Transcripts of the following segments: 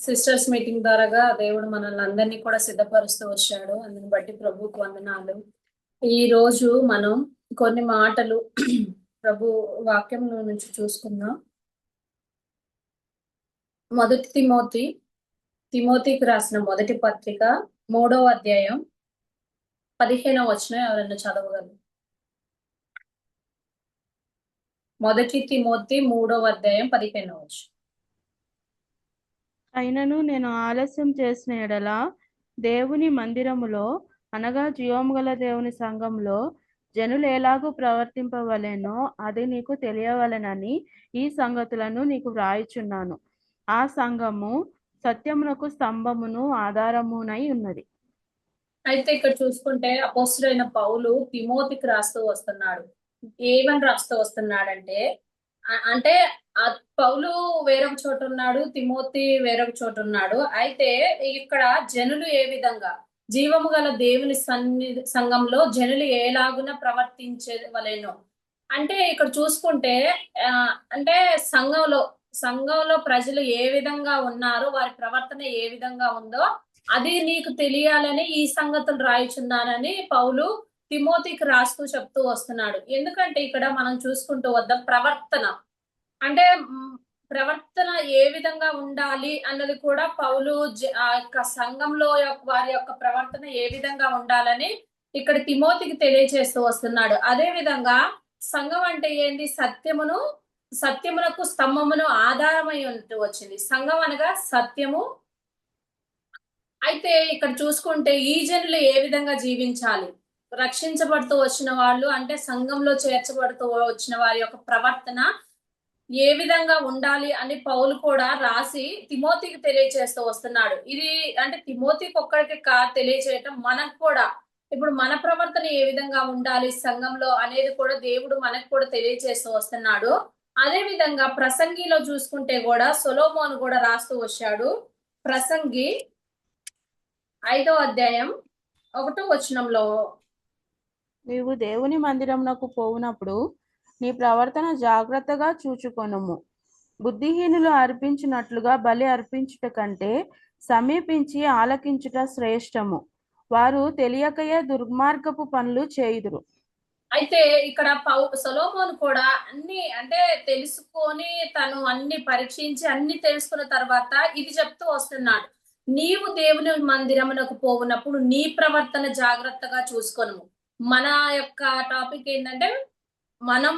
Sisters meeting ద్వారాగా దేవుడు మనల్ని అందరినీ కూడా సిద్ధపరుస్తూ వచ్చాడు అందుని బట్టి ప్రభుకు వందనాలు ఈ రోజు మనం కొన్ని మాటలు ప్రభు వాక్యం నుంచి చూసుకుందాం మొదటి తిమోతి తిమోతికి రాసిన మొదటి పత్రిక మూడవ అధ్యాయం పదిహేనవ వచ్చిన ఎవరైనా చదవగలరు మొదటి తిమోతి మూడవ అధ్యాయం పదిహేనవ వచనం. అయినను నేను ఆలస్యం చేసిన ఎడల దేవుని మందిరములో అనగా జీవము గల దేవుని సంఘంలో జనులు ఎలాగూ ప్రవర్తింపవలెనో అది నీకు తెలియవలెనని ఈ సంగతులను నీకు వ్రాయిచున్నాను. ఆ సంఘము సత్యమునకు స్తంభమును ఆధారమునై ఉన్నది. అయితే ఇక్కడ చూసుకుంటే అపోస్తుడైన పౌలు తిమోతికి రాస్తూ వస్తున్నాడు. ఏమని రాస్తూ వస్తున్నాడంటే అంటే పౌలు వేరొక చోటు ఉన్నాడు తిమోతి వేరొక చోటు ఉన్నాడు. అయితే ఇక్కడ జనులు ఏ విధంగా జీవము గల దేవుని సన్ని సంఘంలో జనులు ఏలాగున ప్రవర్తించవలెనో? అంటే ఇక్కడ చూసుకుంటే ఆ, అంటే సంఘంలో సంఘంలో ప్రజలు ఏ విధంగా ఉన్నారో వారి ప్రవర్తన ఏ విధంగా ఉందో అది నీకు తెలియాలని ఈ సంగతులు రాయిచున్నానని పౌలు తిమోతికి రాస్తూ చెప్తూ వస్తున్నాడు. ఎందుకంటే ఇక్కడ మనం చూసుకుంటూ వద్దాం ప్రవర్తన. అంటే ప్రవర్తన ఏ విధంగా ఉండాలి అన్నది కూడా పౌలు జ- యొక్క సంఘంలో యొక్క వారి యొక్క ప్రవర్తన ఏ విధంగా ఉండాలని ఇక్కడ తిమోతికి తెలియజేస్తూ వస్తున్నాడు. అదే విధంగా సంఘం అంటే ఏంటి సత్యమును సత్యమునకు స్తంభమును ఆధారమై ఉంటూ వచ్చింది. సంఘం అనగా సత్యము. అయితే ఇక్కడ చూసుకుంటే ఈ జనులు ఏ విధంగా జీవించాలి? రక్షించబడుతూ వచ్చిన వాళ్ళు అంటే సంఘంలో చేర్చబడుతూ వచ్చిన వారి యొక్క ప్రవర్తన ఏ విధంగా ఉండాలి అని పౌలు కూడా రాసి తిమోతికి తెలియజేస్తూ వస్తున్నాడు. ఇది అంటే తిమోతికి ఒక్కడికి కా తెలియజేయటం మనకు కూడా ఇప్పుడు మన ప్రవర్తన ఏ విధంగా ఉండాలి సంఘంలో అనేది కూడా దేవుడు మనకు కూడా తెలియజేస్తూ వస్తున్నాడు. అదే విధంగా ప్రసంగిలో చూసుకుంటే కూడా సొలోమోను కూడా రాస్తూ వచ్చాడు. ప్రసంగి ఐదో అధ్యాయం ఒకటో వచనంలో నీవు దేవుని మందిరమునకు పోవునప్పుడు నీ ప్రవర్తన జాగ్రత్తగా చూచుకొనుము. బుద్ధిహీనులు అర్పించినట్లుగా బలి అర్పించుట కంటే సమీపించి ఆలకించుట శ్రేష్టము. వారు తెలియకయే దుర్మార్గపు పనులు చేయుదురు. అయితే ఇక్కడ పౌ సొలోమోను కూడా అన్ని అంటే తెలుసుకొని తను అన్ని పరీక్షించి అన్ని తెలుసుకున్న తర్వాత ఇది చెప్తూ వస్తున్నాడు. నీవు దేవుని మందిరమునకు పోవునప్పుడు నీ ప్రవర్తన జాగ్రత్తగా చూసుకోను మన యొక్క టాపిక్ ఏంటంటే మనం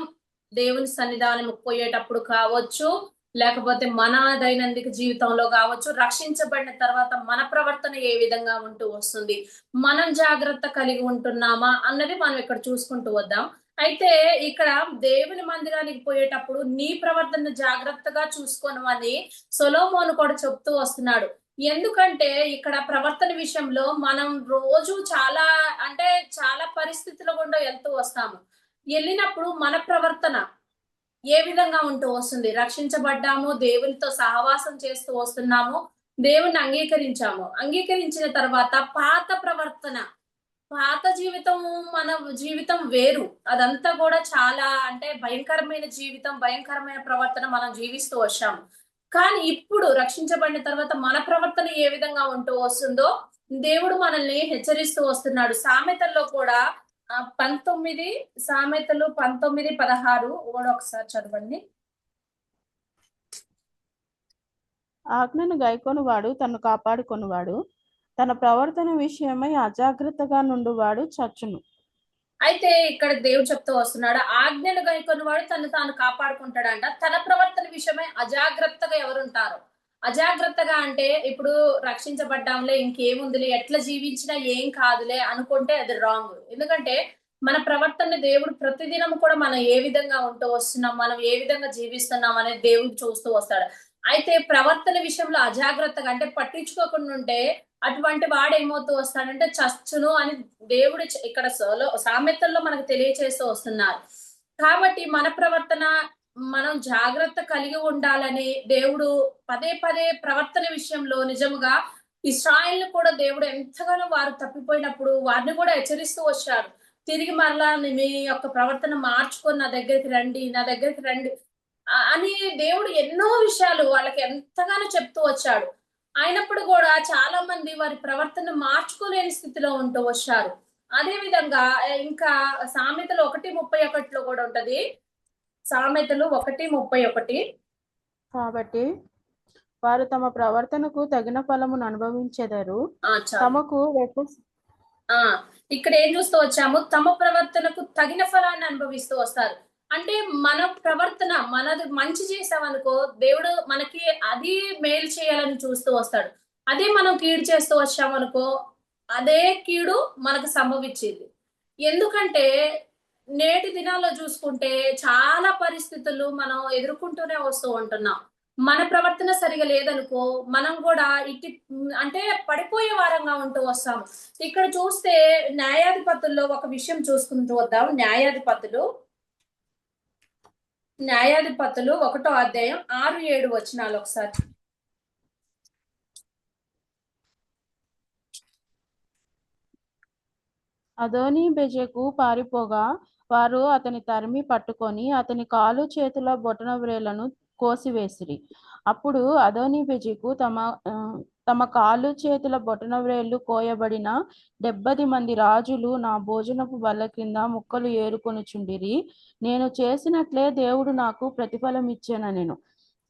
దేవుని సన్నిధానం పోయేటప్పుడు కావచ్చు లేకపోతే మన దైనందిక జీవితంలో కావచ్చు రక్షించబడిన తర్వాత మన ప్రవర్తన ఏ విధంగా ఉంటూ వస్తుంది మనం జాగ్రత్త కలిగి ఉంటున్నామా అన్నది మనం ఇక్కడ చూసుకుంటూ వద్దాం. అయితే ఇక్కడ దేవుని మందిరానికి పోయేటప్పుడు నీ ప్రవర్తన జాగ్రత్తగా చూసుకోనమని సొలోమోను కూడా చెప్తూ వస్తున్నాడు. ఎందుకంటే ఇక్కడ ప్రవర్తన విషయంలో మనం రోజు చాలా అంటే చాలా పరిస్థితుల గుండా వెళ్తూ వస్తాము. వెళ్ళినప్పుడు మన ప్రవర్తన ఏ విధంగా ఉంటూ వస్తుంది? రక్షించబడ్డాము దేవునితో సహవాసం చేస్తూ వస్తున్నాము దేవుణ్ణి అంగీకరించాము. అంగీకరించిన తర్వాత పాత ప్రవర్తన పాత జీవితం మన జీవితం వేరు. అదంతా కూడా చాలా అంటే భయంకరమైన జీవితం భయంకరమైన ప్రవర్తన మనం జీవిస్తూ వచ్చాము. కానీ ఇప్పుడు రక్షించబడిన తర్వాత మన ప్రవర్తన ఏ విధంగా ఉంటూ వస్తుందో దేవుడు మనల్ని హెచ్చరిస్తూ వస్తున్నాడు. సామెతల్లో కూడా పంతొమ్మిది సామెతలు పంతొమ్మిది పదహారు కూడా ఒకసారి చదవండి. ఆజ్ఞను గైకొనువాడు తను కాపాడుకొనువాడు. తన ప్రవర్తన విషయమై అజాగ్రత్తగా నుండువాడు చచ్చును. అయితే ఇక్కడ దేవుడు చెప్తూ వస్తున్నాడు ఆజ్ఞలు గైకొన్నవాడు తను తాను కాపాడుకుంటాడంట. తన ప్రవర్తన విషయమై అజాగ్రత్తగా ఎవరుంటారు? అజాగ్రత్తగా అంటే ఇప్పుడు రక్షించబడ్డాంలే ఇంకేముందిలే ఎట్లా జీవించినా ఏం కాదులే అనుకుంటే అది రాంగ్ ఎందుకంటే మన ప్రవర్తన దేవుడు ప్రతిదినం కూడా మనం ఏ విధంగా ఉంటూ వస్తున్నాం మనం ఏ విధంగా జీవిస్తున్నాం అనేది దేవుడు చూస్తూ వస్తాడు. అయితే ప్రవర్తన విషయంలో అజాగ్రత్తగా అంటే పట్టించుకోకుండా ఉంటే అటువంటి వాడు ఏమవుతూ వస్తాడంటే చచ్చును అని దేవుడు ఇక్కడ సామెతల్లో మనకు తెలియచేస్తూ వస్తున్నారు. కాబట్టి మన ప్రవర్తన మనం జాగ్రత్త కలిగి ఉండాలని దేవుడు పదే పదే ప్రవర్తన విషయంలో నిజముగా ఇస్రాయిల్ కూడా దేవుడు ఎంతగానో వారు తప్పిపోయినప్పుడు వారిని కూడా హెచ్చరిస్తూ వచ్చారు. తిరిగి మరలా మీ యొక్క ప్రవర్తన మార్చుకొని నా దగ్గరికి రండి నా దగ్గరికి రండి అని దేవుడు ఎన్నో విషయాలు వాళ్ళకి ఎంతగానో చెప్తూ వచ్చాడు. అయినప్పుడు కూడా చాలా మంది వారి ప్రవర్తన మార్చుకోలేని స్థితిలో ఉంటూ వచ్చారు. అదే విధంగా ఇంకా సామెతలు ఒకటి ముప్పై ఒకటిలో కూడా ఉంటది. సామెతలు ఒకటి ముప్పై ఒకటి. కాబట్టి వారు తమ ప్రవర్తనకు తగిన ఫలమును అనుభవించెదరు. తమకు ఇక్కడ ఏం చూస్తూ వచ్చాము? తమ ప్రవర్తనకు తగిన ఫలాన్ని అనుభవిస్తూ వస్తారు. అంటే మన ప్రవర్తన మనది మంచి చేసామనుకో దేవుడు మనకి అది మేలు చేయాలని చూస్తూ వస్తాడు. అదే మనం కీడు చేస్తూ వచ్చామనుకో అదే కీడు మనకు సంభవించేది. ఎందుకంటే నేటి దినాల్లో చూసుకుంటే చాలా పరిస్థితులు మనం ఎదుర్కొంటూనే వస్తూ ఉంటున్నాం. మన ప్రవర్తన సరిగా లేదనుకో మనం కూడా ఇట్టి అంటే పడిపోయే వారంగా ఉంటూ వస్తాము. ఇక్కడ చూస్తే న్యాయాధిపతుల్లో ఒక విషయం చూసుకుంటూ వద్దాం. న్యాయాధిపతులు న్యాయాధిపతులు ఒకటో అధ్యాయం ఆరు ఏడు వచనాలు ఒకసారి. అదోని బెజెకు పారిపోగా వారు అతని తరిమి పట్టుకొని అతని కాలు చేతుల బొటన వ్రేళ్ళను కోసివేసిరి. అప్పుడు అదోని బెజకు తమ తమ కాళ్ళు చేతుల బొటన వ్రేళ్ళు కోయబడిన డెబ్బది మంది రాజులు నా భోజనపు బల్ల కింద ముక్కలు ఏరుకొనుచుండిరి. నేను చేసినట్లే దేవుడు నాకు ప్రతిఫలం ఇచ్చాను నేను.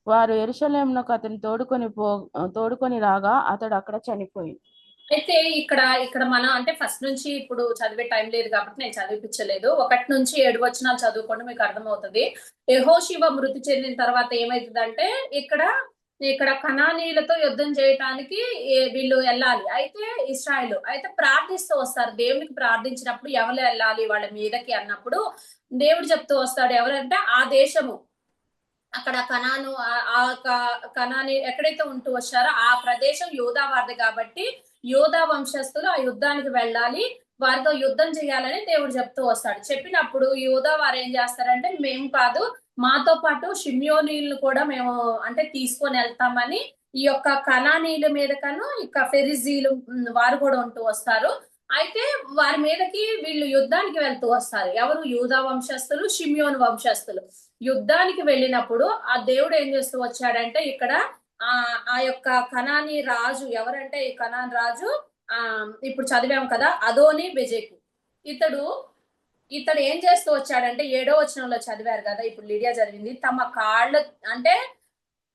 వారు ఎరుషలేమునకు అతను తోడుకొని పో తోడుకొని రాగా అతడు అక్కడ చనిపోయింది అయితే ఇక్కడ ఇక్కడ మనం అంటే ఫస్ట్ నుంచి ఇప్పుడు చదివే టైం లేదు కాబట్టి నేను చదివిపించలేదు. ఒకటి నుంచి ఏడు వచ్చినా చదువుకోండి మీకు అర్థమవుతుంది. యహోశివ మృతి చెందిన తర్వాత ఏమైతుందంటే ఇక్కడ ఇక్కడ కణానీయులతో యుద్ధం చేయటానికి వీళ్ళు వెళ్ళాలి. అయితే ఇస్రాయల్ అయితే ప్రార్థిస్తూ వస్తారు. దేవునికి ప్రార్థించినప్పుడు ఎవరు వెళ్ళాలి వాళ్ళ మీదకి అన్నప్పుడు దేవుడు చెప్తూ వస్తాడు. ఎవరంటే ఆ దేశము. అక్కడ కణాను ఆ- క- కణాని ఎక్కడైతే ఉంటూ వచ్చారో ఆ ప్రదేశం యోధా వారిది కాబట్టి యోధా వంశస్థులు ఆ యుద్ధానికి వెళ్ళాలి. వారితో యుద్ధం చేయాలని దేవుడు చెప్తూ వస్తాడు. చెప్పినప్పుడు యోధా వారు ఏం చేస్తారంటే మేము కాదు మాతో పాటు షిమ్యోనీలను కూడా మేము అంటే తీసుకొని వెళ్తామని ఈ యొక్క కణానీల మీద కను ఇక ఫెరిజీలు వారు కూడా ఉంటూ వస్తారు. అయితే వారి మీదకి వీళ్ళు యుద్ధానికి వెళ్తూ వస్తారు. ఎవరు? యూదా వంశస్థులు షిమ్యోన్ వంశస్థులు. యుద్ధానికి వెళ్ళినప్పుడు ఆ దేవుడు ఏం చేస్తూ వచ్చాడంటే ఇక్కడ ఆ ఆ యొక్క కణాని రాజు ఎవరంటే ఈ కణాన్ రాజు ఆ ఇప్పుడు చదివాం కదా అదోని బెజెకు. ఇతడు ఇతడు ఏం చేస్తూ వచ్చాడంటే ఏడో వచనంలో చదివారు కదా ఇప్పుడు లిడియా చదివింది తమ కాళ్ళ అంటే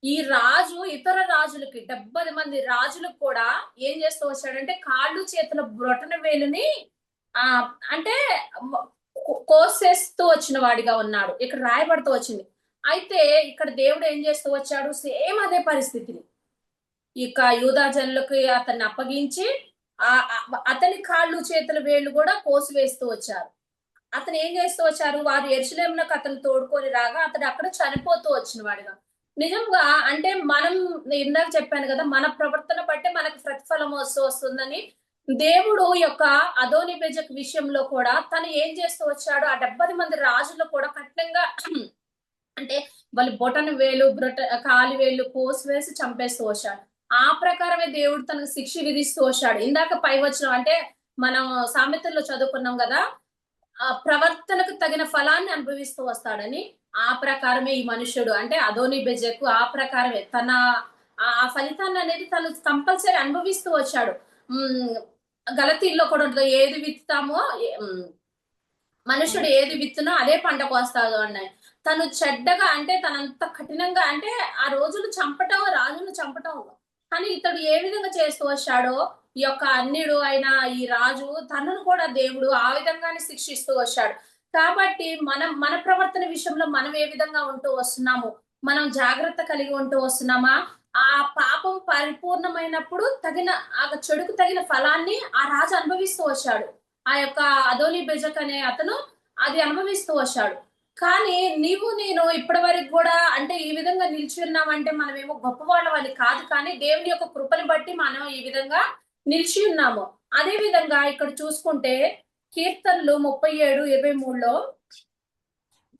ఈ రాజు ఇతర రాజులకి డెబ్బై మంది రాజులకు కూడా ఏం చేస్తూ వచ్చాడంటే కాళ్ళు చేతుల బ్రొటన వేలుని ఆ అంటే కోసేస్తూ వచ్చిన వాడిగా ఉన్నాడు. ఇక్కడ రాయబడుతూ వచ్చింది. అయితే ఇక్కడ దేవుడు ఏం చేస్తూ వచ్చాడు? సేమ్ అదే పరిస్థితిని. ఇక యూదా జనులకు అతన్ని అప్పగించి ఆ అతని కాళ్ళు చేతుల వేళ్ళు కూడా కోసివేస్తూ వచ్చారు. అతను ఏం చేస్తూ వచ్చారు? వారు ఎరుసలేమునకు అతను తోడుకొని రాగా అతడు అక్కడ చనిపోతూ వచ్చిన వాడుగా. నిజంగా అంటే మనం ఇందాక చెప్పాను కదా మన ప్రవర్తన బట్టి మనకి ప్రతిఫలం వస్తూ వస్తుందని దేవుడు యొక్క అదోని బెజక్ విషయంలో కూడా తను ఏం చేస్తూ వచ్చాడు? ఆ డెబ్బది మంది రాజులు కూడా కఠినంగా అంటే వాళ్ళు బొటన వేలు బ్రొట కాలి వేలు కోసి వేసి చంపేస్తూ వచ్చాడు. ఆ ప్రకారమే దేవుడు తనకు శిక్ష విధిస్తూ వచ్చాడు. ఇందాక పై వచ్చిన అంటే మనం సామెతల్లో చదువుకున్నాం కదా ప్రవర్తనకు తగిన ఫలాన్ని అనుభవిస్తూ వస్తాడని ఆ ప్రకారమే ఈ మనుషుడు అంటే అదోని బెజకు ఆ ప్రకారమే తన ఆ ఫలితాన్ని అనేది తను కంపల్సరీ అనుభవిస్తూ వచ్చాడు. గలతీల్లో కూడా ఉంటుంది. ఏది విత్తుతామో మనుషుడు ఏది విత్తునో అదే పంటకు వస్తాడు అన్నాయి తను చెడ్డగా అంటే తనంత కఠినంగా అంటే ఆ రోజులు చంపటం రాజును చంపటం. కానీ ఇతడు ఏ విధంగా చేస్తూ వచ్చాడో ఈ యొక్క అన్యుడు అయిన ఈ రాజు తనను కూడా దేవుడు ఆ విధంగానే శిక్షిస్తూ వచ్చాడు. కాబట్టి మనం మన ప్రవర్తన విషయంలో మనం ఏ విధంగా ఉంటూ వస్తున్నాము? మనం జాగ్రత్త కలిగి ఉంటూ వస్తున్నామా? ఆ పాపం పరిపూర్ణమైనప్పుడు తగిన ఆ చెడుకు తగిన ఫలాన్ని ఆ రాజు అనుభవిస్తూ వచ్చాడు. ఆ యొక్క అదోని బెజక్ అనే అతను అది అనుభవిస్తూ వచ్చాడు. కానీ నీవు నేను ఇప్పటి వరకు కూడా అంటే ఈ విధంగా నిలిచి ఉన్నామంటే మనం ఏమో గొప్పవాళ్ళం అని కాదు కానీ దేవుని యొక్క కృపని బట్టి మనం ఈ విధంగా నిలిచి ఉన్నాము. అదే విధంగా ఇక్కడ చూసుకుంటే కీర్తనలు ముప్పై ఏడు ఇరవై మూడులో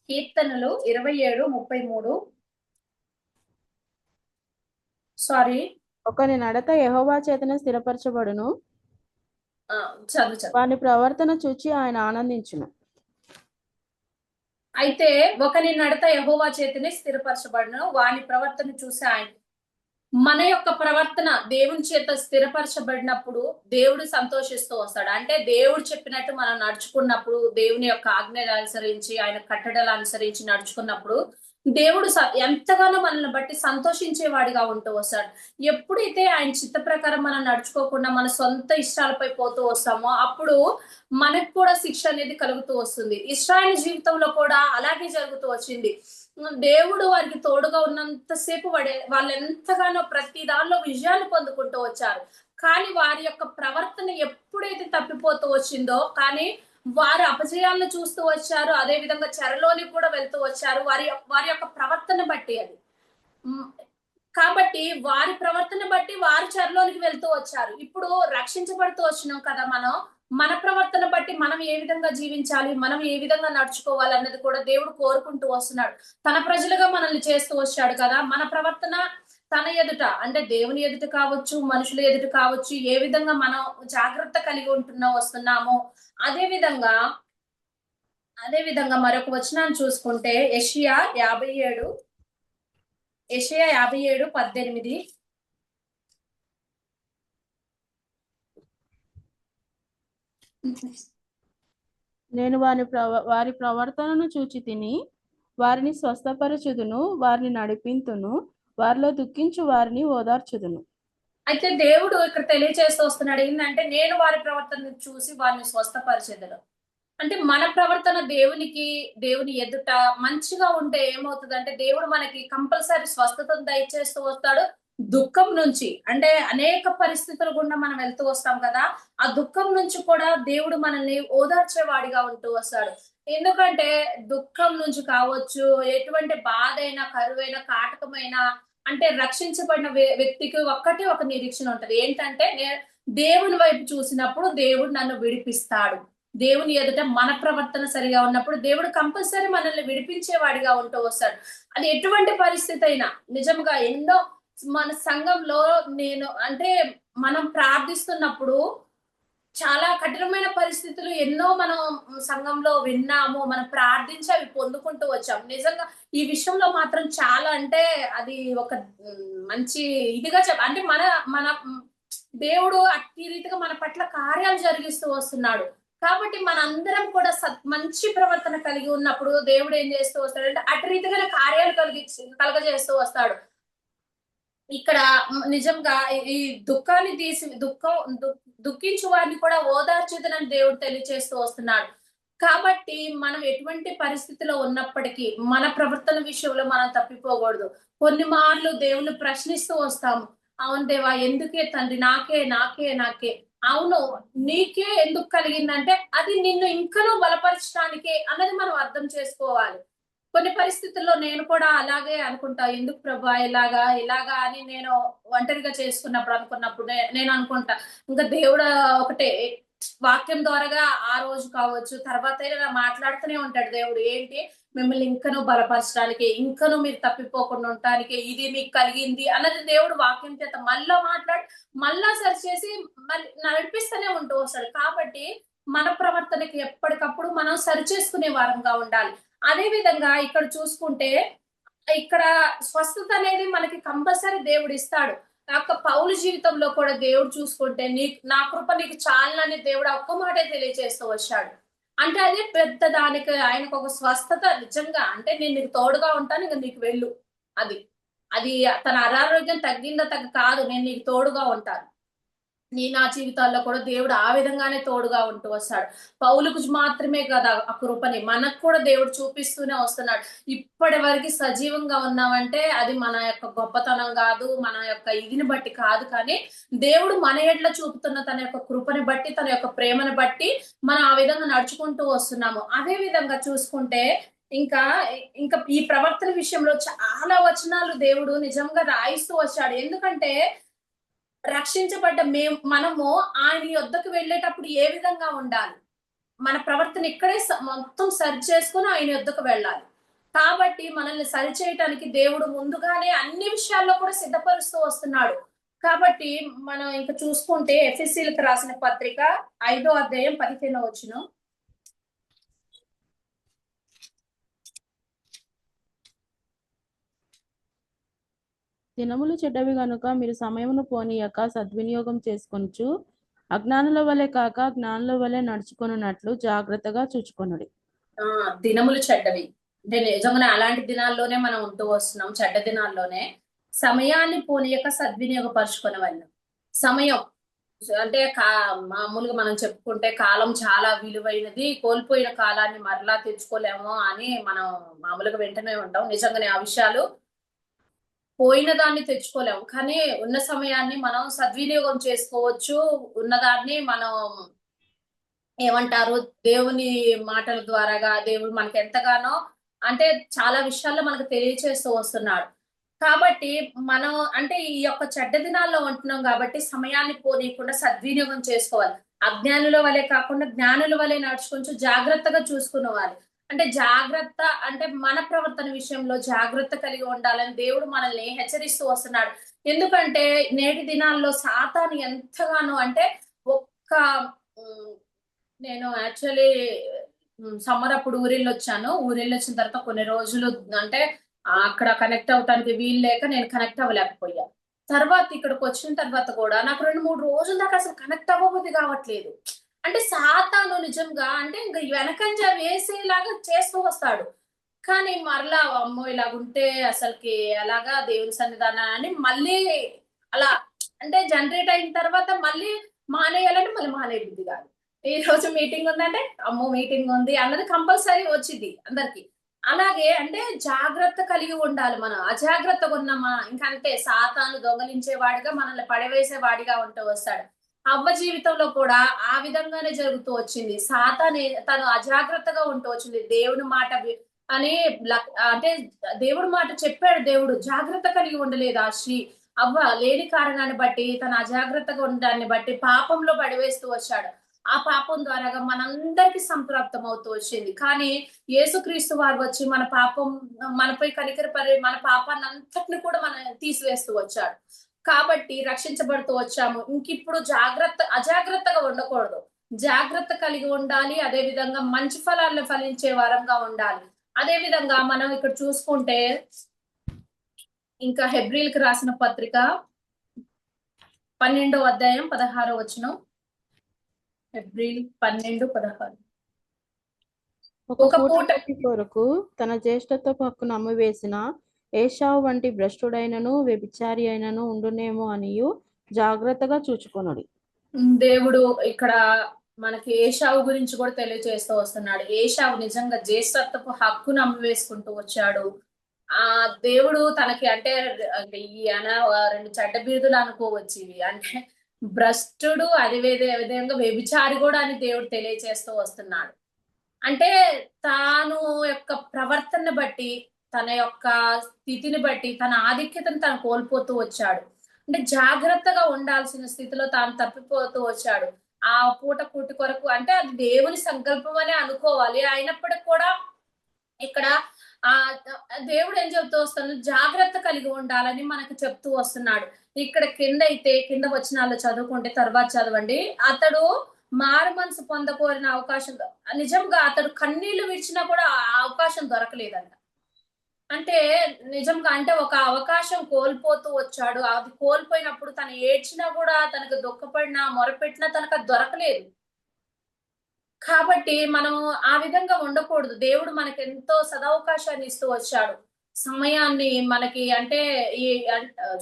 కీర్తనలు ఇరవై ఏడు ముప్పై మూడు. సారీ ఒకని నడత యెహోవా చేతనే స్థిరపరచబడును. వాని ప్రవర్తన చూచి ఆయన ఆనందించును. అయితే ఒకని నడత యహోవా చేతిని స్థిరపరచబడను. వాని ప్రవర్తన చూసి ఆయన మన యొక్క ప్రవర్తన దేవుని చేత స్థిరపరచబడినప్పుడు దేవుడు సంతోషిస్తూ వస్తాడు. అంటే దేవుడు చెప్పినట్టు మనం నడుచుకున్నప్పుడు దేవుని యొక్క ఆజ్ఞలు అనుసరించి ఆయన కట్టడలు అనుసరించి నడుచుకున్నప్పుడు దేవుడు స- ఎంతగానో మనల్ని బట్టి సంతోషించేవాడిగా ఉంటూ వస్తాడు. ఎప్పుడైతే ఆయన చిత్త ప్రకారం మనం నడుచుకోకుండా మన సొంత ఇష్టాలపై పోతూ వస్తామో అప్పుడు మనకు కూడా శిక్ష అనేది కలుగుతూ వస్తుంది. ఇస్రాయల్ జీవితంలో కూడా అలాగే జరుగుతూ వచ్చింది. దేవుడు వారికి తోడుగా ఉన్నంతసేపు వాడే వాళ్ళు ఎంతగానో ప్రతి దానిలో విజయాలు పొందుకుంటూ వచ్చారు. కానీ వారి యొక్క ప్రవర్తన ఎప్పుడైతే తప్పిపోతూ వచ్చిందో కానీ వారు అపజయాలను చూస్తూ వచ్చారు అదే విధంగా చెరలోనికి కూడా వెళ్తూ వచ్చారు. వారి వారి యొక్క ప్రవర్తన బట్టి అది. కాబట్టి వారి ప్రవర్తన బట్టి వారు చెరలోనికి వెళ్తూ వచ్చారు. ఇప్పుడు రక్షించబడుతూ వచ్చినాం కదా మనం. మన ప్రవర్తన బట్టి మనం ఏ విధంగా జీవించాలి మనం ఏ విధంగా నడుచుకోవాలి అన్నది కూడా దేవుడు కోరుకుంటూ వస్తున్నాడు. తన ప్రజలుగా మనల్ని చేస్తూ వచ్చాడు కదా. మన ప్రవర్తన తన ఎదుట అంటే దేవుని ఎదుట కావచ్చు మనుషుల ఎదుట కావచ్చు ఏ విధంగా మనం జాగ్రత్త కలిగి ఉంటున్నా వస్తున్నామో అదే విధంగా అదే విధంగా మరొక వచనాన్ని చూసుకుంటే ఎషియా యాభై ఏడు యషియా యాభై ఏడు పద్దెనిమిది. నేను వారి ప్రవ వారి ప్రవర్తనను చూచి తిని వారిని స్వస్థపరచుదును వారిని నడిపింతును వారిలో దుఃఖించు వారిని ఓదార్చుదును. అయితే దేవుడు ఇక్కడ తెలియజేస్తూ వస్తున్నాడు ఏంటంటే నేను వారి ప్రవర్తన చూసి వారిని స్వస్థపరిచేదను. అంటే మన ప్రవర్తన దేవునికి దేవుని ఎదుట మంచిగా ఉంటే ఏమవుతుంది అంటే దేవుడు మనకి కంపల్సరీ స్వస్థతను దయచేస్తూ వస్తాడు దుఃఖం నుంచి అంటే అనేక పరిస్థితుల గుండా మనం వెళ్తూ వస్తాం కదా ఆ దుఃఖం నుంచి కూడా దేవుడు మనల్ని ఓదార్చేవాడిగా ఉంటూ వస్తాడు. ఎందుకంటే దుఃఖం నుంచి కావచ్చు ఎటువంటి బాధ అయినా కరువైన కాటకమైన అంటే రక్షించబడిన వ్యక్తికి ఒక్కటే ఒక నిరీక్షణ ఉంటది. ఏంటంటే దేవుని వైపు చూసినప్పుడు దేవుడు నన్ను విడిపిస్తాడు. దేవుని ఎదుట మన ప్రవర్తన సరిగా ఉన్నప్పుడు దేవుడు కంపల్సరీ మనల్ని విడిపించేవాడిగా ఉంటూ వస్తాడు. అది ఎటువంటి పరిస్థితి అయినా నిజంగా ఎన్నో మన సంఘంలో నేను అంటే మనం ప్రార్థిస్తున్నప్పుడు చాలా కఠినమైన పరిస్థితులు ఎన్నో మనం సంఘంలో విన్నాము మనం ప్రార్థించి అవి పొందుకుంటూ వచ్చాము. నిజంగా ఈ విషయంలో మాత్రం చాలా అంటే అది ఒక మంచి ఇదిగా చెప్ అంటే మన మన దేవుడు అట్టి రీతిగా మన పట్ల కార్యాలు జరిగిస్తూ వస్తున్నాడు. కాబట్టి మనందరం కూడా సత్ మంచి ప్రవర్తన కలిగి ఉన్నప్పుడు దేవుడు ఏం చేస్తూ వస్తాడు అంటే అటు రీతిగా కార్యాలు కలిగి కలగజేస్తూ వస్తాడు. ఇక్కడ నిజంగా ఈ- దుఃఖాన్ని తీసి దుఃఖం దుఃఖించు వారిని కూడా ఓదార్చుదనని దేవుడు తెలియచేస్తూ వస్తున్నాడు. కాబట్టి మనం ఎటువంటి పరిస్థితిలో ఉన్నప్పటికీ మన ప్రవర్తన విషయంలో మనం తప్పిపోకూడదు. కొన్ని మార్లు దేవుని ప్రశ్నిస్తూ వస్తాము. అవును దేవా ఎందుకే తండ్రి? నాకే నాకే నాకే. అవును నీకే ఎందుకు కలిగిందంటే అది నిన్ను ఇంకనూ బలపరచడానికే అన్నది మనం అర్థం చేసుకోవాలి. కొన్ని పరిస్థితుల్లో నేను కూడా అలాగే అనుకుంటా ఎందుకు ప్రభా ఇలాగా ఇలాగా అని నేను ఒంటరిగా చేసుకున్నప్పుడు అనుకున్నప్పుడు నేను అనుకుంటా. ఇంకా దేవుడు ఒకటే వాక్యం ద్వారాగా ఆ రోజు కావచ్చు తర్వాత అయినా మాట్లాడుతూనే ఉంటాడు దేవుడు ఏంటి? మిమ్మల్ని ఇంకనూ బలపరచడానికి ఇంకనూ మీరు తప్పిపోకుండా ఉండటానికి ఇది మీకు కలిగింది అన్నది దేవుడు వాక్యం చేత మళ్ళా మాట్లాడి మళ్ళా సరిచేసి మళ్ళీ నడిపిస్తూనే ఉంటూ వస్తాడు. కాబట్టి మన ప్రవర్తనకి ఎప్పటికప్పుడు మనం సరి చేసుకునే వారంగా ఉండాలి. అదే విధంగా ఇక్కడ చూసుకుంటే ఇక్కడ స్వస్థత అనేది మనకి కంపల్సరీ దేవుడు ఇస్తాడు. యొక్క పౌలు జీవితంలో కూడా దేవుడు చూసుకుంటే నీ నా కృప నీకు చాలని దేవుడు ఒక్క మాటే తెలియజేస్తూ వచ్చాడు. అంటే అదే పెద్ద దానికి ఆయనకు ఒక స్వస్థత నిజంగా. అంటే నేను నీకు తోడుగా ఉంటాను ఇంకా నీకు వెళ్ళు. అది. అది తన అనారోగ్యం తగ్గిందో తగ్గ కాదు. నేను నీకు తోడుగా ఉంటాను. నీ నా జీవితాల్లో కూడా దేవుడు ఆ విధంగానే తోడుగా ఉంటూ వస్తాడు. పౌలుకు మాత్రమే కదా ఆ కృపని. మనకు కూడా దేవుడు చూపిస్తూనే వస్తున్నాడు. ఇప్పటి వరకు సజీవంగా ఉన్నామంటే అది మన యొక్క గొప్పతనం కాదు మన యొక్క ఇదిని బట్టి కాదు కానీ దేవుడు మన ఎట్లా చూపుతున్న తన యొక్క కృపని బట్టి తన యొక్క ప్రేమను బట్టి మనం ఆ విధంగా నడుచుకుంటూ వస్తున్నాము. అదే విధంగా చూసుకుంటే ఇంకా ఇంకా ఈ ప్రవర్తన విషయంలో చాలా వచనాలు దేవుడు నిజంగా రాయిస్తూ వచ్చాడు ఎందుకంటే రక్షించబడ్డ మేము మనము ఆయన యొద్దకు వెళ్ళేటప్పుడు ఏ విధంగా ఉండాలి? మన ప్రవర్తన ఇక్కడే మొత్తం సరి చేసుకుని ఆయన యొద్దకు వెళ్ళాలి. కాబట్టి మనల్ని సరి చేయటానికి దేవుడు ముందుగానే అన్ని విషయాల్లో కూడా సిద్ధపరుస్తూ వస్తున్నాడు. కాబట్టి మనం ఇంకా చూసుకుంటే ఎఫ్ఎస్సీలకు రాసిన పత్రిక ఐదో అధ్యాయం పదిహేనో వచ్చిన దినములు చెడ్డవి గనుక మీరు సమయమును పోనీయక సద్వినియోగం చేసుకొనుచు అజ్ఞానుల వలె కాక జ్ఞానుల వలె నడుచుకొనున్నట్లు జాగ్రత్తగా చూచుకొనుడి. ఆ దినములు చెడ్డవి. అంటే నిజంగానే అలాంటి దినాల్లోనే మనం ఉంటూ వస్తున్నాం చెడ్డ దినాల్లోనే. సమయాన్ని పోనీయక సద్వినియోగపరచుకునే వాళ్ళం సమయం అంటే కా మామూలుగా మనం చెప్పుకుంటే కాలం చాలా విలువైనది కోల్పోయిన కాలాన్ని మరలా తెచ్చుకోలేము అని మనం మామూలుగా వెంటనే ఉంటాం. నిజంగానే ఆ విషయాలు పోయిన దాన్ని తెచ్చుకోలేము. కానీ ఉన్న సమయాన్ని మనం సద్వినియోగం చేసుకోవచ్చు. ఉన్నదాన్ని మనం ఏమంటారు? దేవుని మాటల ద్వారాగా దేవుడు మనకి ఎంతగానో అంటే చాలా విషయాల్లో మనకు తెలియచేస్తూ వస్తున్నాడు. కాబట్టి మనం అంటే ఈ యొక్క చెడ్డ దినాల్లో ఉంటున్నాం కాబట్టి సమయాన్ని పోనీయకుండా సద్వినియోగం చేసుకోవాలి. అజ్ఞానుల వలె కాకుండా జ్ఞానుల వలె నడుచుకుంటూ జాగ్రత్తగా చూసుకునేవాలి అంటే జాగ్రత్త అంటే మన ప్రవర్తన విషయంలో జాగ్రత్త కలిగి ఉండాలని దేవుడు మనల్ని హెచ్చరిస్తూ వస్తున్నాడు. ఎందుకంటే నేటి దినాల్లో సాతాను ఎంతగానో అంటే ఒక్క నేను యాక్చువల్లీ సమ్మర్ అప్పుడు ఊరిల్లు వచ్చాను. ఊరిల్లు వచ్చిన తర్వాత కొన్ని రోజులు అంటే అక్కడ కనెక్ట్ అవటానికి వీలు లేక నేను కనెక్ట్ అవ్వలేకపోయా. తర్వాత ఇక్కడికి వచ్చిన తర్వాత కూడా నాకు రెండు మూడు రోజుల దాకా అసలు కనెక్ట్ అవ్వబుద్ధి కావట్లేదు. అంటే సాతాను నిజంగా అంటే ఇంకా వెనకంజ వేసేలాగా చేస్తూ వస్తాడు. కానీ మరలా అమ్మో ఇలాగుంటే అసలుకి అలాగా దేవుని సన్నిధానాన్ని మళ్ళీ అలా అంటే జనరేట్ అయిన తర్వాత మళ్ళీ మానేయాలంటే మళ్ళీ మానేది కాదు. ఈ రోజు మీటింగ్ ఉందంటే అమ్మో మీటింగ్ ఉంది అన్నది కంపల్సరీ వచ్చింది అందరికి. అలాగే అంటే జాగ్రత్త కలిగి ఉండాలి మనం. అజాగ్రత్తగా ఉన్నామా ఇంకంతే సాతాను దొంగలించేవాడిగా మనల్ని పడవేసే వాడిగా ఉంటూ వస్తాడు. అవ్వ జీవితంలో కూడా ఆ విధంగానే జరుగుతూ వచ్చింది. సాతానే తను అజాగ్రత్తగా ఉంటూ వచ్చింది. దేవుని మాట అనే అని లక్- అంటే దేవుడి మాట చెప్పాడు దేవుడు. జాగ్రత్త కలిగి ఉండలేదు ఆ శ్రీ అవ్వ లేని కారణాన్ని బట్టి తన అజాగ్రత్తగా ఉండడాన్ని బట్టి పాపంలో పడివేస్తూ వచ్చాడు. ఆ పాపం ద్వారాగా మనందరికీ సంప్రాప్తం అవుతూ వచ్చింది. కానీ యేసుక్రీస్తు వారు వచ్చి మన పాపం మనపై కనికరపరి మన పాపాన్ని అంతటిని కూడా మన తీసివేస్తూ వచ్చాడు. కాబట్టి రక్షించబడుతూ వచ్చాము. ఇంకిప్పుడు జాగ్రత్త అజాగ్రత్తగా ఉండకూడదు. జాగ్రత్త కలిగి ఉండాలి అదే విధంగా మంచి ఫలాలను ఫలించే వారంగా ఉండాలి. అదే విధంగా మనం ఇక్కడ చూసుకుంటే ఇంకా హెబ్రిల్కి రాసిన పత్రిక పన్నెండో అధ్యాయం పదహారో వచనం. ఏప్రిల్ పన్నెండు పదహారు. ఒక పూట కొరకు తన జ్యేష్ఠత్వపు హక్కును అమ్మివేసిన ఏషావు వంటి భ్రష్టుడైనను వ్యభిచారి అయినను ఉండునేమో అనియు జాగ్రత్తగా చూచుకొనుడి. దేవుడు ఇక్కడ మనకి ఏషావు గురించి కూడా తెలియజేస్తూ వస్తున్నాడు. ఏషావు నిజంగా జ్యేష్ఠత్వపు హక్కును అమ్మివేసుకుంటూ వచ్చాడు. ఆ దేవుడు తనకి అంటే ఈ అన రెండు చెడ్డ బీదులు అనుకోవచ్చు ఇవి. అంటే భ్రష్టుడు అదే విధంగా వ్యభిచారి కూడా అని దేవుడు తెలియజేస్తూ వస్తున్నాడు. అంటే తాను యొక్క ప్రవర్తన బట్టి తన యొక్క స్థితిని బట్టి తన ఆధిక్యతను తను కోల్పోతూ వచ్చాడు. అంటే జాగ్రత్తగా ఉండాల్సిన స్థితిలో తాను తప్పిపోతూ వచ్చాడు. ఆ పూట కూటి కొరకు అంటే అది దేవుని సంకల్పం అని అనుకోవాలి. అయినప్పటికీ కూడా ఇక్కడ ఆ దేవుడు ఏం చెబుతూ వస్తున్నాడు జాగ్రత్త కలిగి ఉండాలని మనకు చెప్తూ వస్తున్నాడు. ఇక్కడ కింద అయితే కింద వచనాల్లో చదువుకుంటే తర్వాత చదవండి. అతడు మారు మనసు పొందకోరిన అవకాశం నిజంగా అతడు కన్నీళ్ళు విడిచినా కూడా ఆ అవకాశం దొరకలేదంట. అంటే నిజంగా అంటే ఒక అవకాశం కోల్పోతూ వచ్చాడు. అది కోల్పోయినప్పుడు తను ఏడ్చినా కూడా తనకు దుఃఖపడినా మొరపెట్టినా తనకు అది దొరకలేదు. కాబట్టి మనం ఆ విధంగా ఉండకూడదు. దేవుడు మనకు ఎంతో సదవకాశాన్ని ఇస్తూ వచ్చాడు. సమయాన్ని మనకి అంటే ఈ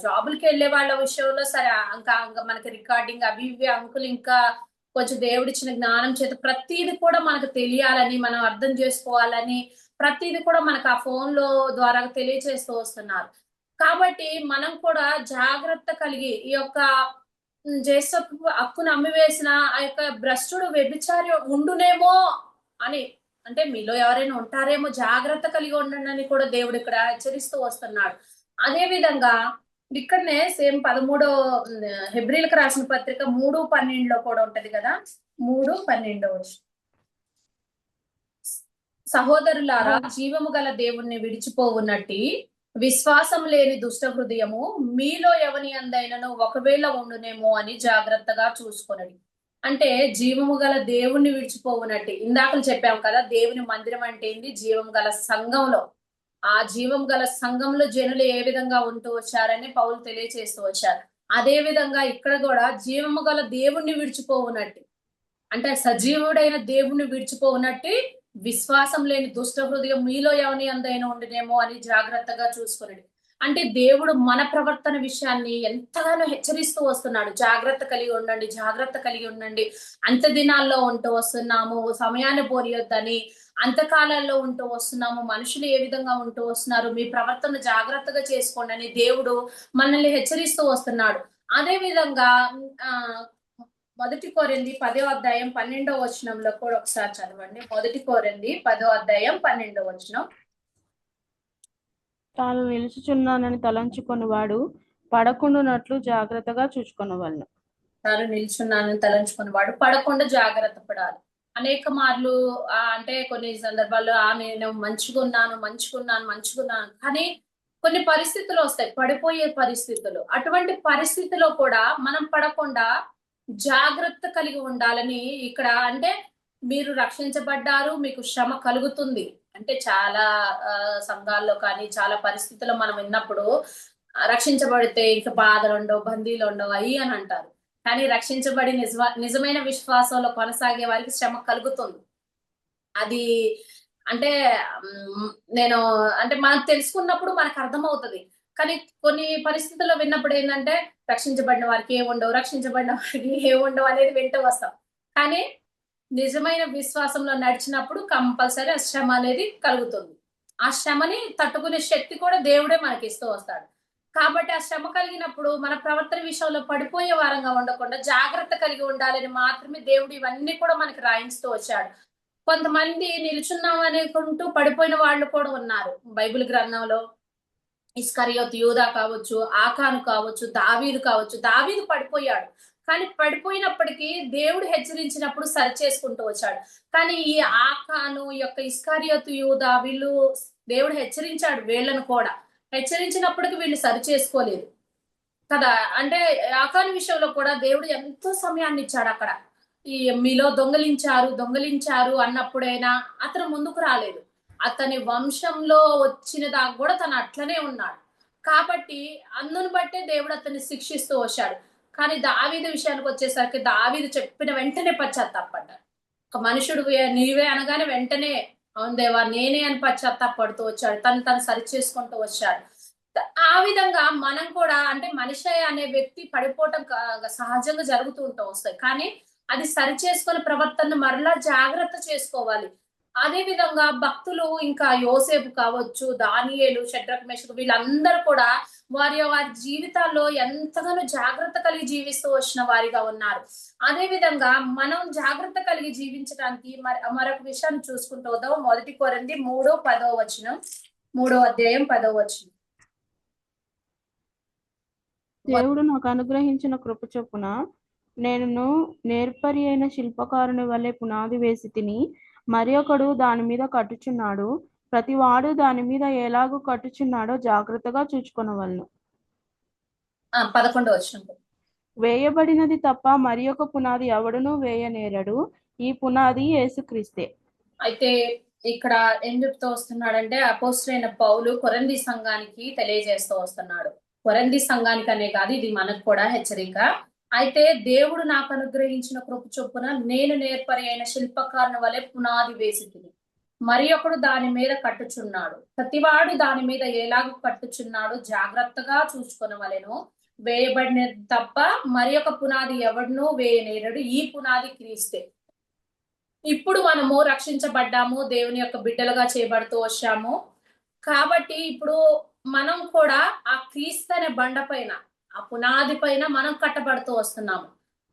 జాబులకి వెళ్ళే వాళ్ళ విషయంలో సరే ఇంకా మనకి రికార్డింగ్ అవి ఇవి అంకులు ఇంకా కొంచెం దేవుడిచ్చిన జ్ఞానం చేత ప్రతిది కూడా మనకు తెలియాలని మనం అర్థం చేసుకోవాలని ప్రతిది కూడా మనకు ఆ ఫోన్లో ద్వారా తెలియచేస్తూ వస్తున్నారు. కాబట్టి మనం కూడా జాగ్రత్త కలిగి ఈ యొక్క జ్యేష్ఠపు హక్కును అమ్మివేసిన ఆ యొక్క భ్రష్టుడు వ్యభిచారి ఉండునేమో అని అంటే మీలో ఎవరైనా ఉంటారేమో జాగ్రత్త కలిగి ఉండండి అని కూడా దేవుడు ఇక్కడ హెచ్చరిస్తూ వస్తున్నాడు. అదే విధంగా ఇక్కడనే సేమ్ పదమూడో హెబ్రిల్కి రాసిన పత్రిక మూడు పన్నెండులో కూడా ఉంటది కదా? మూడు పన్నెండో. సహోదరులారా జీవము గల దేవుణ్ణి విడిచిపోవున్నట్టి విశ్వాసం లేని దుష్ట హృదయము మీలో ఎవని అందైనను ఒకవేళ ఉండునేమో అని జాగ్రత్తగా చూసుకొనడి. అంటే జీవము గల దేవుణ్ణి విడిచిపోవునట్టి ఇందాకలు చెప్పాం కదా దేవుని మందిరం అంటే ఏంది? జీవము గల సంఘంలో. ఆ జీవం గల సంఘంలో జనులు ఏ విధంగా ఉంటూ వచ్చారని పౌలు తెలియచేస్తూ వచ్చారు. అదే విధంగా ఇక్కడ కూడా జీవము గల దేవుణ్ణి విడిచిపోవునట్టు అంటే సజీవుడైన దేవుణ్ణి విడిచిపోవునట్టు విశ్వాసం లేని దుష్ట హృదయం మీలో ఎవని అందైనా ఉండినేమో అని జాగ్రత్తగా చూసుకున్నాడు అంటే దేవుడు మన ప్రవర్తన విషయాన్ని ఎంతగానో హెచ్చరిస్తూ వస్తున్నాడు. జాగ్రత్త కలిగి ఉండండి జాగ్రత్త కలిగి ఉండండి. అంత దినాల్లో ఉంటూ వస్తున్నాము సమయాన్ని పోరియొద్దని అంతకాలాల్లో ఉంటూ వస్తున్నాము మనుషులు ఏ విధంగా ఉంటూ వస్తున్నారు మీ ప్రవర్తన జాగ్రత్తగా చేసుకోండి అని దేవుడు మనల్ని హెచ్చరిస్తూ వస్తున్నాడు. అదే విధంగా ఆ మొదటి కోరింది పదో అధ్యాయం పన్నెండో వచనంలో కూడా ఒకసారి చదవండి. మొదటి కోరింది పదో అధ్యాయం పన్నెండో వచనం. తాను నిలుచుచున్నానని తలంచుకొని వాడు పడకుండునట్లు జాగ్రత్తగా చూచుకొనవలెను. తాను నిల్చున్నానని తలంచుకుని వాడు పడకుండా జాగ్రత్త పడాలి. అనేక మార్లు అంటే కొన్ని సందర్భాల్లో ఆమె నేను మంచిగా ఉన్నాను మంచిగా ఉన్నాను మంచిగా ఉన్నాను కానీ కొన్ని పరిస్థితులు వస్తాయి పడిపోయే పరిస్థితులు. అటువంటి పరిస్థితిలో కూడా మనం పడకుండా జాగ్రత్త కలిగి ఉండాలని ఇక్కడ అంటే మీరు రక్షించబడ్డారు మీకు శ్రమ కలుగుతుంది. అంటే చాలా సంఘాల్లో కానీ చాలా పరిస్థితుల్లో మనం విన్నప్పుడు రక్షించబడితే ఇంకా బాధలు ఉండవు బందీలు ఉండవు అయ్యి అని అంటారు. కానీ రక్షించబడి నిజ నిజమైన విశ్వాసంలో కొనసాగే వారికి శ్రమ కలుగుతుంది. అది అంటే నేను అంటే మనం తెలుసుకున్నప్పుడు మనకు అర్థమవుతుంది. కానీ కొన్ని పరిస్థితుల్లో విన్నప్పుడు ఏంటంటే రక్షించబడిన వారికి ఏముండవు రక్షించబడిన వారికి ఏముండవు అనేది వింటూ వస్తాం. కానీ నిజమైన విశ్వాసంలో నడిచినప్పుడు కంపల్సరీ ఆ శ్రమ అనేది కలుగుతుంది. ఆ శ్రమని తట్టుకునే శక్తి కూడా దేవుడే మనకి ఇస్తూ వస్తాడు. కాబట్టి ఆ శ్రమ కలిగినప్పుడు మన ప్రవర్తన విషయంలో పడిపోయే వారంగా ఉండకుండా జాగ్రత్త కలిగి ఉండాలని మాత్రమే దేవుడు ఇవన్నీ కూడా మనకి రాయించుతూ వచ్చాడు. కొంతమంది నిలుచున్నాం అనుకుంటూ పడిపోయిన వాళ్ళు కూడా ఉన్నారు. బైబిల్ గ్రంథంలో ఇస్కరియోత్ యూదా కావచ్చు ఆకాను కావచ్చు దావీదు కావచ్చు దావీదు పడిపోయాడు. కానీ పడిపోయినప్పటికీ దేవుడు హెచ్చరించినప్పుడు సరి చేసుకుంటూ వచ్చాడు. కానీ ఈ ఆకాను యొక్క ఇస్కారియోతు యూదా వీళ్ళు దేవుడు హెచ్చరించాడు వీళ్ళను కూడా. హెచ్చరించినప్పటికీ వీళ్ళు సరి చేసుకోలేదు. కదా? అంటే ఆకాను విషయంలో కూడా దేవుడు ఎంతో సమయాన్ని ఇచ్చాడు అక్కడ. ఈ మీలో దొంగలించారు దొంగలించారు అన్నప్పుడైనా అతను ముందుకు రాలేదు. అతని వంశంలో వచ్చిన దాకా కూడా తను అట్లనే ఉన్నాడు. కాబట్టి అందును బట్టే దేవుడు అతన్ని శిక్షిస్తూ వచ్చాడు. కానీ దావీదు విషయానికి వచ్చేసరికి దావీదు చెప్పిన వెంటనే పశ్చాత్తాపడ్డాడు. ఒక మనుషుడు నీవే అనగానే వెంటనే అవుందేవా దేవా నేనే అని పశ్చాత్తాపడుతూ వచ్చాడు. తను తను సరి చేసుకుంటూ వచ్చాడు. ఆ విధంగా మనం కూడా అంటే మనిషి అనే వ్యక్తి పడిపోవటం సహజంగా జరుగుతూ ఉంటూ వస్తాయి. కానీ అది సరి చేసుకునే ప్రవర్తనను మరలా జాగ్రత్త చేసుకోవాలి. అదే విధంగా భక్తులు ఇంకా యోసేపు కావచ్చు దానియేలు షడ్రక్ మేషకు వీళ్ళందరూ కూడా వారి వారి జీవితాల్లో ఎంతగానో జాగ్రత్త కలిగి జీవిస్తూ వచ్చిన వారిగా ఉన్నారు. అదే విధంగా మనం జాగ్రత్త కలిగి జీవించడానికి మరి మరొక విషయాన్ని చూసుకుంటూ వద్దాం. మొదటి కొరంది మూడో పదో వచనం. మూడో అధ్యాయం పదో వచనం. దేవుడు నాకు అనుగ్రహించిన కృప చొప్పున నేను నేర్పరి అయిన శిల్పకారుని వలె పునాది వేసి తిని మరి ఒకడు దాని మీద కట్టుచున్నాడు ప్రతివాడు దాని మీద ఎలాగూ కట్టుచున్నాడో జాగ్రత్తగా చూచుకొనవలను. ఆ, పదకొండో వచనం వేయబడినది తప్ప మరి ఒక పునాది ఎవడునూ వేయనేరడు ఈ పునాది యేసుక్రీస్తే. అయితే ఇక్కడ ఏం చెప్తూ వస్తున్నాడంటే అపోస్టైన పౌలు కొరంది సంఘానికి తెలియజేస్తూ వస్తున్నాడు. కొరంది సంఘానికి అనే కాదు ఇది మనకు కూడా హెచ్చరిక. అయితే దేవుడు నాకు అనుగ్రహించిన కృప చొప్పున నేను నేర్పరి అయిన శిల్పకారుని వలె పునాది వేసి తిని మరి ఒకడు దాని మీద కట్టుచున్నాడు. ప్రతివాడు దాని మీద ఎలాగ కట్టుచున్నాడు జాగ్రత్తగా చూసుకొనవలెను. వేయబడిన తప్ప మరి ఒక పునాది ఎవడనూ వేయనేరడు. ఈ పునాది క్రీస్తే. ఇప్పుడు మనము రక్షించబడ్డాము దేవుని యొక్క బిడ్డలుగా చేయబడుతూ వచ్చాము. కాబట్టి ఇప్పుడు మనం కూడా ఆ క్రీస్తు అనే బండ పైన ఆ పునాది పైన మనం కట్టబడుతూ వస్తున్నాము.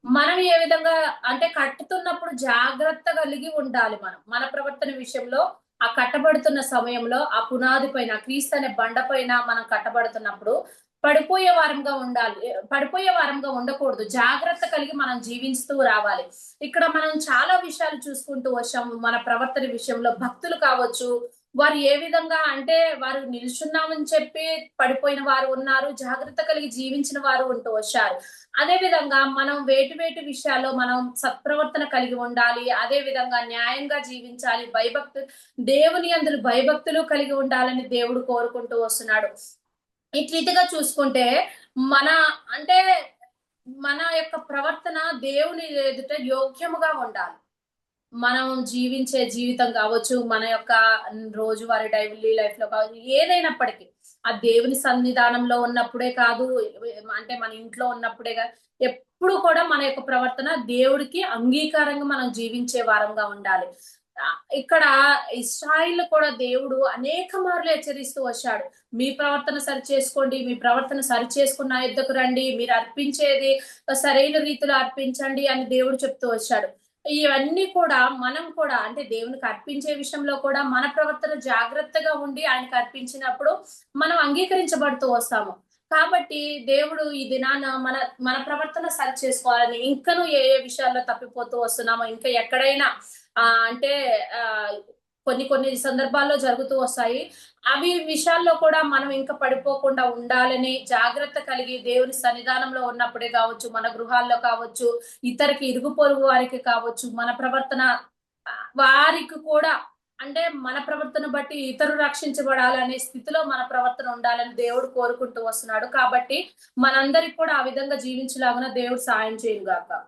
మనం ఏ విధంగా అంటే కట్టుతున్నప్పుడు జాగ్రత్త కలిగి ఉండాలి మనం. మన ప్రవర్తన విషయంలో ఆ కట్టబడుతున్న సమయంలో ఆ పునాది పైన క్రీస్తు అనే బండ పైన మనం కట్టబడుతున్నప్పుడు పడిపోయే వారంగా ఉండాలి. పడిపోయే వారంగా ఉండకూడదు. జాగ్రత్త కలిగి మనం జీవిస్తూ రావాలి. ఇక్కడ మనం చాలా విషయాలు చూసుకుంటూ వచ్చాము. మన ప్రవర్తన విషయంలో భక్తులు కావచ్చు వారు ఏ విధంగా అంటే వారు నిల్చున్నామని చెప్పి పడిపోయిన వారు ఉన్నారు జాగ్రత్త కలిగి జీవించిన వారు ఉంటూ వచ్చారు. అదే విధంగా మనం వేటి వేటి విషయాల్లో మనం సత్ప్రవర్తన కలిగి ఉండాలి అదే విధంగా న్యాయంగా జీవించాలి భయభక్తు దేవుని అందులో భయభక్తులు కలిగి ఉండాలని దేవుడు కోరుకుంటూ వస్తున్నాడు. ఈ రీతిగా చూసుకుంటే మన అంటే మన యొక్క ప్రవర్తన దేవుని ఎదుట యోగ్యముగా ఉండాలి. మనం జీవించే జీవితం కావచ్చు మన యొక్క రోజువారీ డైలీ లైఫ్లో కావచ్చు ఏదైనప్పటికీ. ఆ దేవుని సన్నిధానంలో ఉన్నప్పుడే కాదు అంటే మన ఇంట్లో ఉన్నప్పుడే కాదు ఎప్పుడు కూడా మన యొక్క ప్రవర్తన దేవుడికి అంగీకారంగా మనం జీవించే వారంగా ఉండాలి. ఇక్కడ ఇస్రాయిల్ కూడా దేవుడు అనేక మార్లు హెచ్చరిస్తూ వచ్చాడు. మీ ప్రవర్తన సరి చేసుకోండి మీ ప్రవర్తన సరి చేసుకున్న యుద్ధకు రండి మీరు అర్పించేది సరైన రీతిలో అర్పించండి అని దేవుడు చెప్తూ వచ్చాడు. ఇవన్నీ కూడా మనం కూడా అంటే దేవునికి అర్పించే విషయంలో కూడా మన ప్రవర్తన జాగ్రత్తగా ఉండి ఆయనకు అర్పించినప్పుడు మనం అంగీకరించబడుతూ వస్తాము. కాబట్టి దేవుడు ఈ దినాన మన మన ప్రవర్తన సరి చేసుకోవాలని ఇంకను ఏ ఏ విషయాల్లో తప్పిపోతూ వస్తున్నామో ఇంకా ఎక్కడైనా ఆ అంటే ఆ కొన్ని కొన్ని సందర్భాల్లో జరుగుతూ వస్తాయి. అవి విషయాల్లో కూడా మనం ఇంకా పడిపోకుండా ఉండాలని జాగ్రత్త కలిగి దేవుని సన్నిధానంలో ఉన్నప్పుడే కావచ్చు మన గృహాల్లో కావచ్చు ఇతరికి ఇరుగు పొరుగు వారికి కావచ్చు మన ప్రవర్తన వారికి కూడా అంటే మన ప్రవర్తన బట్టి ఇతరులు రక్షించబడాలనే స్థితిలో మన ప్రవర్తన ఉండాలని దేవుడు కోరుకుంటూ వస్తున్నాడు. కాబట్టి మనందరికి కూడా ఆ విధంగా జీవించలాగున దేవుడు సాయం చేయుగాక